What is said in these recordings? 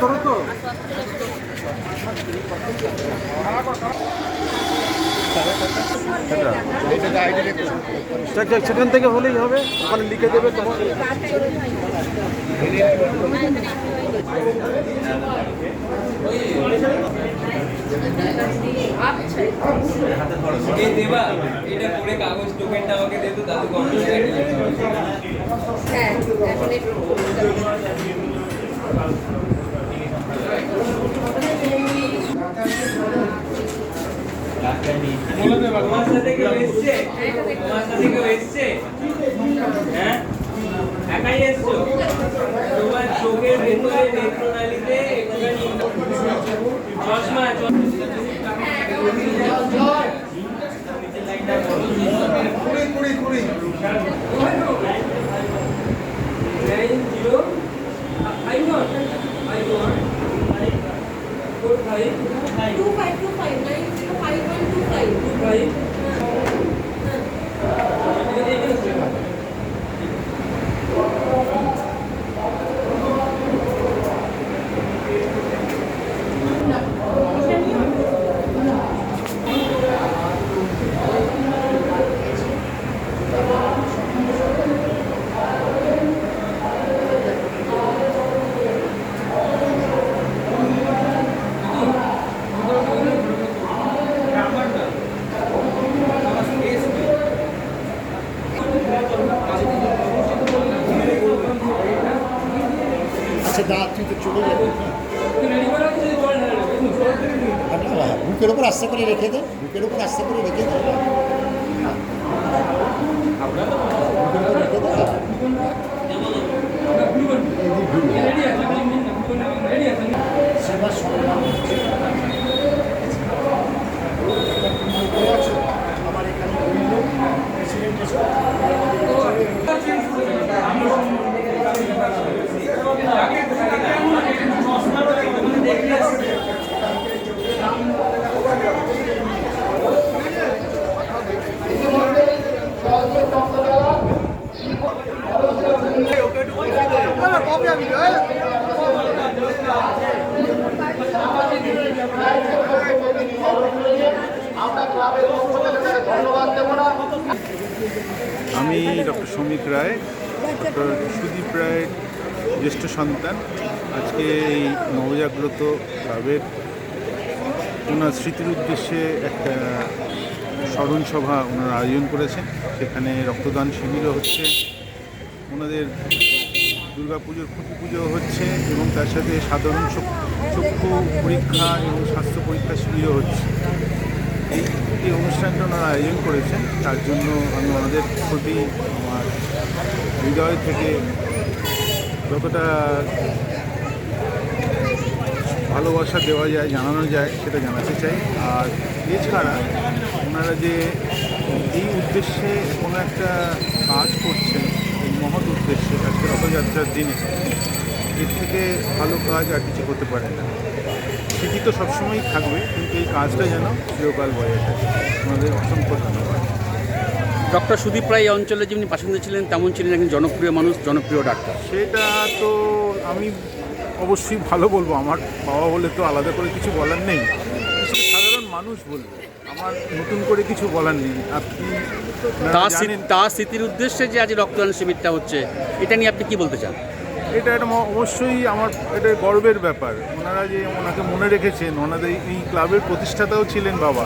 ছবিটা সেখান থেকে হলেই হবে ওখানে লিখে দেবে তোমার দেবা আমাকে হ্যাঁ এখন একটু তোমার সাথে কেউ এসছে তোমার সাথে কেউ এসছে হ্যাঁ একাই এসছো তোমার চোখের ভেতরে নেত্রনালীতে চশমা nine zero five one five one four right? আচ্ছা দা তুই তো চলে যাবি। না, বুকের উপর আস্তে করে রেখে দে বুকের উপর আস্তে করে রেখে দে। বুকের উপর রেখে দে। আমি ডক্টর শ্রমিক রায়, ডক্টর সুদীপ রায়ের জ্যেষ্ঠ সন্তান। আজকে এই নবজাগ্রত ক্লাবের ওনার স্মৃতির উদ্দেশ্যে একটা স্মরণ সভা ওনারা আয়োজন করেছেন। সেখানে রক্তদান শিবিরও হচ্ছে, ওনাদের দুর্গাপুজোর খুঁটি পুজো হচ্ছে এবং তার সাথে সাধারণ চক- চক্ষু পরীক্ষা এবং স্বাস্থ্য পরীক্ষা শিবিরও হচ্ছে। এই এই অনুষ্ঠানটা ওনারা আয়োজন করেছেন। তার জন্য আমি ওনাদের প্রতি আমার হৃদয় থেকে যতটা ভালোবাসা দেওয়া যায়, জানানো যায়, সেটা জানাতে চাই। আর এছাড়া ওনারা যে এই উদ্দেশ্যে কোনো একটা কাজ করছেন, এই মহৎ উদ্দেশ্যে আজকে রথযাত্রার দিনে, এর থেকে ভালো কাজ আর কিছু হতে পারে না। স্মৃতি তো সবসময়ই থাকবে কিন্তু এই কাজটা যেন চিরকাল বজায় থাকে। আমাদের অসংখ্য ধন্যবাদ। ডক্টর সুদীপ রায় এই অঞ্চলে যেমনি বাসিন্দা ছিলেন তেমন ছিলেন একজন জনপ্রিয় মানুষ জনপ্রিয় ডাক্তার। সেটা তো আমি অবশ্যই ভালো বলব আমার বাবা বলে তো আলাদা করে কিছু বলার নেই। সাধারণ মানুষ বলবে আমার নতুন করে কিছু বলার নেই। আপনি তার স্মৃতির উদ্দেশ্যে যে আজ রক্তদান শিবিরটা হচ্ছে এটা নিয়ে আপনি কি বলতে চান? এটা একটা অবশ্যই আমার, এটা গর্বের ব্যাপার। ওনারা যে ওনাকে মনে রেখেছেন, ওনাদের এই ক্লাবের প্রতিষ্ঠাতাও ছিলেন বাবা।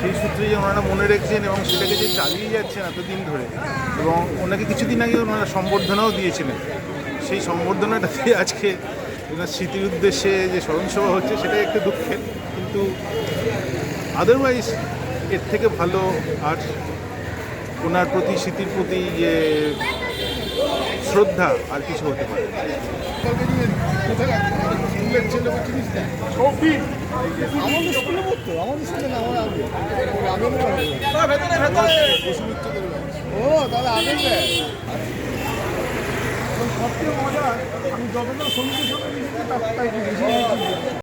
সেই সূত্রে যে ওনারা মনে রেখেছেন এবং সেটাকে যে চালিয়ে যাচ্ছেন এতদিন ধরে, এবং ওনাকে কিছুদিন আগে ওনারা সম্বর্ধনাও দিয়েছিলেন। সেই সম্বর্ধনাটাতে আজকে ওনার স্মৃতির উদ্দেশ্যে যে স্মরণসভা হচ্ছে সেটা একটু দুঃখের। কিন্তু আদারওয়াইজ এর থেকে ভালো আর ওনার প্রতি স্মৃতির প্রতি যে শ্রদ্ধা আর কিছু হতে পারে না। আমাদের স্কুলে পড়তো আমাদের স্কুলে না আমার আগে। ও তাহলে আগে সবচেয়ে মজা আমি যতটা সঙ্গীতের সঙ্গে মিশিয়েছি তার